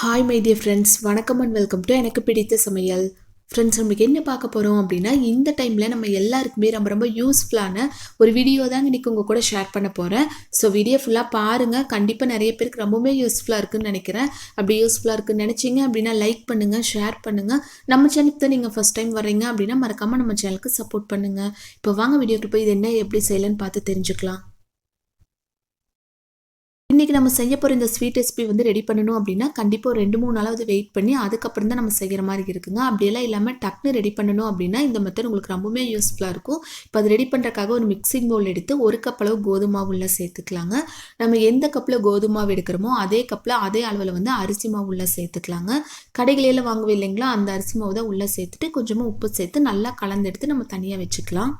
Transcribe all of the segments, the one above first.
Hi my dear friends வணக்கம் and welcome to எனக்கு பிடித்த சமையல். ஃப்ரெண்ட்ஸ் நமக்கு என்ன பார்க்க போகிறோம் அப்படின்னா இந்த டைமில் நம்ம எல்லாருக்குமே ரொம்ப ரொம்ப யூஸ்ஃபுல்லான ஒரு வீடியோ தாங்க இன்றைக்கி உங்கள் கூட ஷேர் பண்ண போகிறேன் ஸோ வீடியோ ஃபுல்லாக பாருங்கள் கண்டிப்பாக நிறைய பேருக்கு ரொம்பவுமே யூஸ்ஃபுல்லாக இருக்குன்னு நினைக்கிறேன். அப்படி யூஸ்ஃபுல்லாக இருக்குன்னு நினச்சிங்க அப்படின்னா லைக் பண்ணுங்கள் ஷேர் பண்ணுங்கள் நம்ம சேனலுக்கு தான் நீங்கள் ஃபஸ்ட் டைம் வர்றீங்க அப்படின்னா மறக்காமல் நம்ம சேனலுக்கு சப்போர்ட் பண்ணுங்கள் இப்போ வாங்க வீடியோக்கு போய் இது என்ன எப்படி செய்யலன்னு பார்த்து தெரிஞ்சுக்கலாம். இன்றைக்கி நம்ம செய்ய போகிற இந்த ஸ்வீட் ரெசிபி வந்து ரெடி பண்ணணும் அப்படின்னா கண்டிப்பாக ரெண்டு மூணு நாளாவது வெயிட் பண்ணி அதுக்கப்புறம் தான் நம்ம செய்கிற மாதிரி இருக்குங்க. அப்படியெல்லாம் இல்லாமல் டக்குன்னு ரெடி பண்ணணும் அப்படின்னா இந்த மெத்தட் உங்களுக்கு ரொம்பவுமே யூஸ்ஃபுல்லாக இருக்கும். இப்போ அது ரெடி பண்ணுறக்காக ஒரு மிக்சிங் பவுல் எடுத்து ஒரு கப் அளவு கோதுமாவு உள்ள சேர்த்துக்கலாங்க. நம்ம எந்த கப்பில் கோதுமாவு எடுக்கிறோமோ அதே கப்பில் அதே அளவில் வந்து அரிசி மாவு உள்ளே சேர்த்துக்கலாங்க. கடைகளில் வாங்குவே இல்லைங்களா? அந்த அரிசி மாவு தான் உள்ளே சேர்த்துட்டு கொஞ்சமாக உப்பு சேர்த்து நல்லா கலந்து எடுத்து நம்ம தனியாக வச்சுக்கலாம்.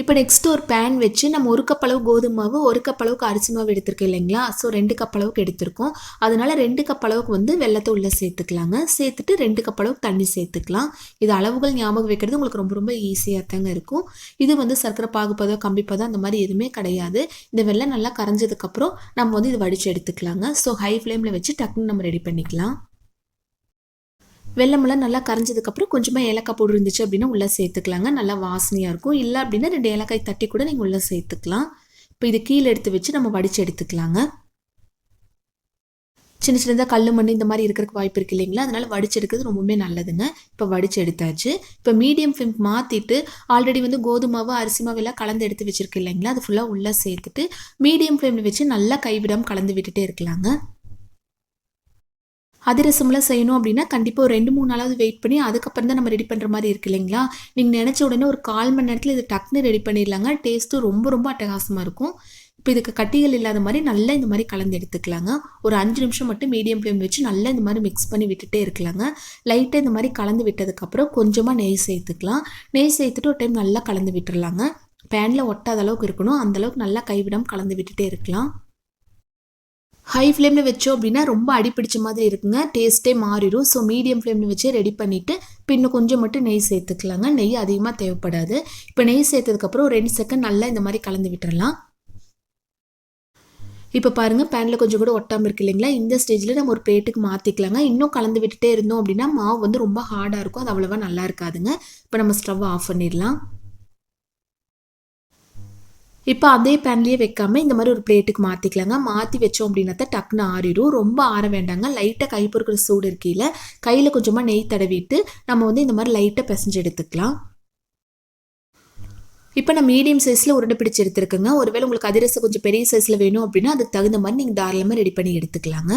இப்போ நெக்ஸ்ட் ஒரு பேன் வச்சு நம்ம ஒரு கப் அளவு கோதுமை மாவு ஒரு கப் அளவுக்கு அரிசி மாவு எடுத்திருக்கோம் இல்லைங்களா? ஸோ ரெண்டு கப் அளவுக்கு எடுத்திருக்கோம். அதனால ரெண்டு கப் அளவுக்கு வந்து வெள்ளத்தை உள்ளே சேர்த்துக்கலாங்க. சேர்த்துட்டு ரெண்டு கப் அளவுக்கு தண்ணி சேர்த்துக்கலாம். இது அளவுகள் ஞாபகம் வைக்கிறது உங்களுக்கு ரொம்ப ரொம்ப ஈஸியாக தாங்க இருக்கும். இது வந்து சர்க்கரை பாகுப்பதோ கம்பிப்பதோ அந்த மாதிரி எதுவுமே கிடையாது. இந்த வெள்ளம் நல்லா கரைஞ்சதுக்கப்புறம் நம்ம வந்து இது வடித்து எடுத்துக்கலாங்க. ஸோ ஹை ஃப்ளேமில் வச்சு டக்குன்னு நம்ம ரெடி பண்ணிக்கலாம். வெள்ளமெல்லாம் நல்லா கரைஞ்சதுக்கப்புறம் கொஞ்சமாக ஏலக்காய் போடு இருந்துச்சு அப்படின்னா உள்ளே சேர்த்துக்கலாங்க. நல்லா வாசனையாக இருக்கும். இல்லை அப்படின்னா ரெண்டு ஏலக்காய் தட்டி கூட நீங்கள் உள்ளே சேர்த்துக்கலாம். இப்போ இது கீழே எடுத்து வச்சு நம்ம வடித்து எடுத்துக்கலாங்க. சின்ன சின்னதாக கல் மண் இந்த மாதிரி இருக்கிறதுக்கு வாய்ப்பு இருக்குது இல்லைங்களா? அதனால் வடிச்செடுக்கிறது ரொம்பவுமே நல்லதுங்க. இப்போ வடிச்சு எடுத்தாச்சு. இப்போ மீடியம் ஃப்ளேம் மாற்றிட்டு ஆல்ரெடி வந்து கோதுமாவு அரிசி மாவு எல்லாம் கலந்து எடுத்து வச்சுருக்கு இல்லைங்களா? அது ஃபுல்லாக உள்ளே சேர்த்துட்டு மீடியம் ஃப்ளேமில் வச்சு நல்லா கைவிடாமல் கலந்து விட்டுட்டே இருக்கலாங்க. அதிரசம்லாம் செய்யணும் அப்படின்னா கண்டிப்பாக ஒரு ரெண்டு மூணு நாளாவது வெயிட் பண்ணி அதுக்கப்புறம் தான் நம்ம ரெடி பண்ணுற மாதிரி இருக்கு இல்லைங்களா? நீங்கள் நினச்ச உடனே ஒரு கால் மணி நேரத்தில் இது டக்குன்னு ரெடி பண்ணிடலாங்க. டேஸ்ட்டும் ரொம்ப ரொம்ப அட்டகாசமாக இருக்கும். இப்போ இதுக்கு கட்டிகள் இல்லாத மாதிரி நல்லா இந்த மாதிரி கலந்து எடுத்துக்கலாங்க. ஒரு அஞ்சு நிமிஷம் மட்டும் மீடியம் ஃப்ளேம் வச்சு நல்லா இந்த மாதிரி மிக்ஸ் பண்ணி விட்டுட்டே இருக்கலாங்க. லைட்டாக இந்த மாதிரி கலந்து விட்டதுக்கப்புறம் கொஞ்சமாக நெய் சேர்த்துக்கலாம். நெய் சேர்த்துட்டு ஒரு டைம் நல்லா கலந்து விட்டுடலாங்க பேனில் ஒட்டாத அளவுக்கு இருக்கணும். அந்தளவுக்கு நல்லா கைவிடாமல் கலந்து விட்டுட்டே இருக்கலாம். ஹை ஃப்ளேமில் வச்சோம் அப்படின்னா ரொம்ப அடிப்பிடிச்ச மாதிரி இருக்குங்க. டேஸ்ட்டே மாறிடும். ஸோ மீடியம் ஃப்ளேமில் வச்சு ரெடி பண்ணிவிட்டு பின்னும் கொஞ்சம் மட்டும் நெய் சேர்த்துக்கலாங்க. நெய் அதிகமாக தேவைப்படாது. இப்போ நெய் சேர்த்ததுக்கப்புறம் ஒரு ரெண்டு செகண்ட் நல்லா இந்த மாதிரி கலந்து விட்டுறலாம். இப்போ பாருங்கள் பேனில் கொஞ்சம் கூட ஒட்டாமல் இருக்கு இல்லைங்களா? இந்த ஸ்டேஜில் நம்ம ஒரு பிளேட்டுக்கு மாற்றிக்கலாங்க இன்னும் கலந்து விட்டுட்டே இருந்தோம் அப்படின்னா மாவு வந்து ரொம்ப ஹார்டாக இருக்கும். அது அவ்வளோவா நல்லா இருக்காதுங்க. இப்போ நம்ம ஸ்டவ் ஆஃப் பண்ணிடலாம். இப்போ அதே பேன்லேயே வைக்காமல் இந்த மாதிரி ஒரு பிளேட்டுக்கு மாற்றிக்கலாங்க மாற்றி வச்சோம் அப்படின்னா தான் டக்குன்னு ஆறிடும். ரொம்ப ஆற வேண்டாங்க. லைட்டாக கை பொறுக்கிற சூடு இருக்கையில் கையில் கொஞ்சமாக நெய் தடவிட்டு நம்ம வந்து இந்த மாதிரி லைட்டாக பிசைஞ்சு எடுத்துக்கலாம். இப்போ நான் மீடியம் சைஸில் உருண்டை பிடிச்சி எடுத்துருக்கேங்க. ஒருவேளை உங்களுக்கு அதிரசம் கொஞ்சம் பெரிய சைஸில் வேணும் அப்படின்னா அதுக்கு தகுந்த மாதிரி நீங்கள் தாராளமாக ரெடி பண்ணி எடுத்துக்கலாங்க.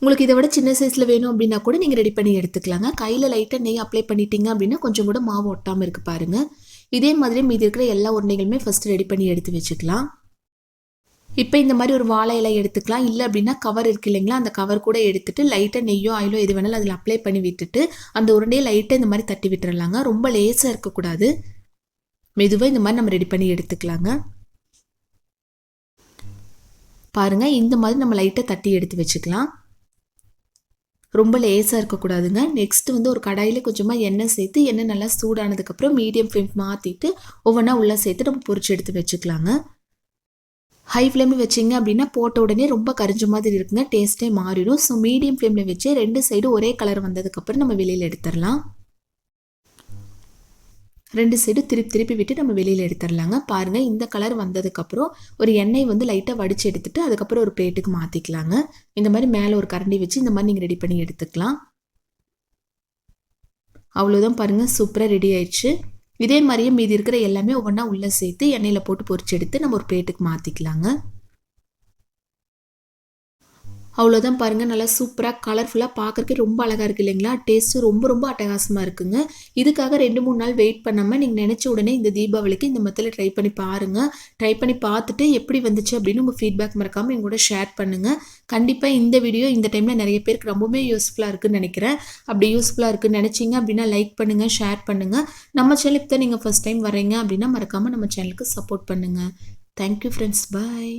உங்களுக்கு இதை விட சின்ன சைஸில் வேணும் அப்படின்னா கூட நீங்கள் ரெடி பண்ணி எடுத்துக்கலாங்க. கையில் லைட்டாக நெய் அப்ளை பண்ணிட்டீங்க அப்படின்னா கொஞ்சம் கூட மாவு ஒட்டாமல் இருக்குது பாருங்கள் இதே மாதிரி மீதி இருக்கிற எல்லா உருண்டைகளுமே ஃபஸ்ட்டு ரெடி பண்ணி எடுத்து வச்சுக்கலாம். இப்போ இந்த மாதிரி ஒரு வாழை இலை எடுத்துக்கலாம். இல்லை அப்படின்னா கவர் இருக்கு இல்லைங்களா? அந்த கவர் கூட எடுத்துட்டு லைட்டாக நெய்யோ ஆயிலோ எது வேணாலும் அதில் அப்ளை பண்ணி விட்டுட்டு அந்த உருண்டையை லைட்டாக இந்த மாதிரி தட்டி விட்டுறலாங்க. ரொம்ப லேசாக இருக்கக்கூடாது. மெதுவாக இந்த மாதிரி நம்ம ரெடி பண்ணி எடுத்துக்கலாங்க. பாருங்கள் இந்த மாதிரி நம்ம லைட்டாக தட்டி எடுத்து வச்சுக்கலாம். ரொம்ப லேசாக இருக்கக்கூடாதுங்க. நெக்ஸ்ட் வந்து ஒரு கடாயில் கொஞ்சமாக எண்ணெய் சேர்த்து எண்ணெய் நல்லா சூடானதுக்கப்புறம் மீடியம் ஃப்ளேம் மாற்றிட்டு ஒவ்வொன்றா உள்ளே சேர்த்து நம்ம பொறிச்சு எடுத்து வச்சுக்கலாங்க. ஹை ஃப்ளேமில் வச்சிங்க அப்படின்னா போட்ட உடனே ரொம்ப கரிஞ்ச மாதிரி இருக்குங்க. டேஸ்ட்டே மாறிடும். ஸோ மீடியம் ஃப்ளேமில் வச்சு ரெண்டு சைடு ஒரே கலர் வந்ததுக்கப்புறம் நம்ம வெளியில் எடுத்துடலாம். ரெண்டு சைடு திருப்பி திருப்பி விட்டு நம்ம வெளியில் எடுத்துடலாங்க. பாருங்கள் இந்த கலர் வந்ததுக்கப்புறம் ஒரு எண்ணெய் வந்து லைட்டாக வடித்து எடுத்துட்டு அதுக்கப்புறம் ஒரு பிளேட்டுக்கு மாற்றிக்கலாங்க இந்த மாதிரி மேலே ஒரு கரண்டி வச்சு இந்த மாதிரி நீங்கள் ரெடி பண்ணி எடுத்துக்கலாம். அவ்வளோதான் பாருங்கள் சூப்பராக ரெடி ஆயிடுச்சு. இதே மாதிரியே மீதி இருக்கிற எல்லாமே ஒவ்வொன்றா உள்ளே சேர்த்து எண்ணெயில் போட்டு பொறிச்சு எடுத்து நம்ம ஒரு பிளேட்டுக்கு மாற்றிக்கலாங்க அவ்வளோதான் பாருங்கள் நல்லா சூப்பராக கலர்ஃபுல்லாக பார்க்குறக்கே ரொம்ப அழகாக இருக்குது இல்லைங்களா? டேஸ்ட்டு ரொம்ப ரொம்ப அட்டகாசமாக இருக்குங்க. இதுக்காக ரெண்டு மூணு நாள் வெயிட் பண்ணாமல் நீங்கள் நினச்ச உடனே இந்த தீபாவளிக்கு இந்த மத்தில் ட்ரை பண்ணி பாருங்கள் ட்ரை பண்ணி பார்த்துட்டு எப்படி வந்துச்சு அப்படின்னு உங்கள் ஃபீட்பேக் மறக்காமல் எங்கூட ஷேர் பண்ணுங்கள் கண்டிப்பாக இந்த வீடியோ இந்த டைமில் நிறைய பேருக்கு ரொம்பவே யூஸ்ஃபுல்லாக இருக்குன்னு நினைக்கிறேன். அப்படி யூஸ்ஃபுல்லாக இருக்குன்னு நினச்சிங்க அப்படின்னா லைக் பண்ணுங்கள் ஷேர் பண்ணுங்கள் நம்ம சேனலுக்கு தான் நீங்கள் ஃபஸ்ட் டைம் வரீங்க அப்படின்னா மறக்காமல் நம்ம சேனலுக்கு சப்போர்ட் பண்ணுங்கள் தேங்க்யூ ஃப்ரெண்ட்ஸ் பாய்